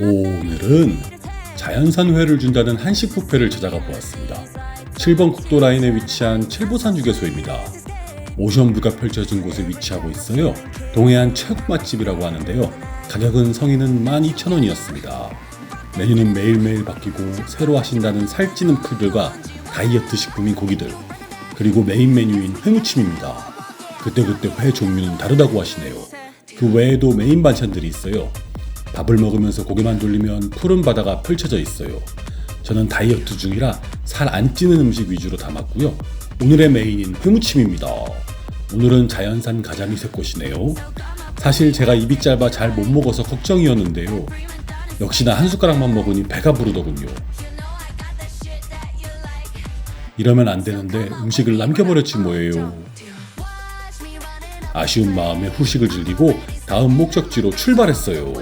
오늘은 자연산 회를 준다는 한식 뷔페를 찾아가 보았습니다. 7번 국도 라인에 위치한 칠보산 휴게소입니다. 오션뷰가 펼쳐진 곳에 위치하고 있어요. 동해안 최고 맛집이라고 하는데요. 가격은 성인은 12,000원이었습니다. 메뉴는 매일매일 바뀌고 새로 하신다는 살찌는 풀들과 다이어트 식품인 고기들 그리고 메인 메뉴인 회무침입니다. 그때그때 회 종류는 다르다고 하시네요. 그 외에도 메인 반찬들이 있어요. 밥을 먹으면서 고개만 돌리면 푸른 바다가 펼쳐져 있어요. 저는 다이어트 중이라 살 안 찌는 음식 위주로 담았고요. 오늘의 메인인 회무침입니다. 오늘은 자연산 가자미 새꽃이네요. 사실 제가 입이 짧아 잘 못 먹어서 걱정이었는데요. 역시나 한 숟가락만 먹으니 배가 부르더군요. 이러면 안 되는데 음식을 남겨버렸지 뭐예요. 아쉬운 마음에 후식을 즐기고 다음 목적지로 출발했어요.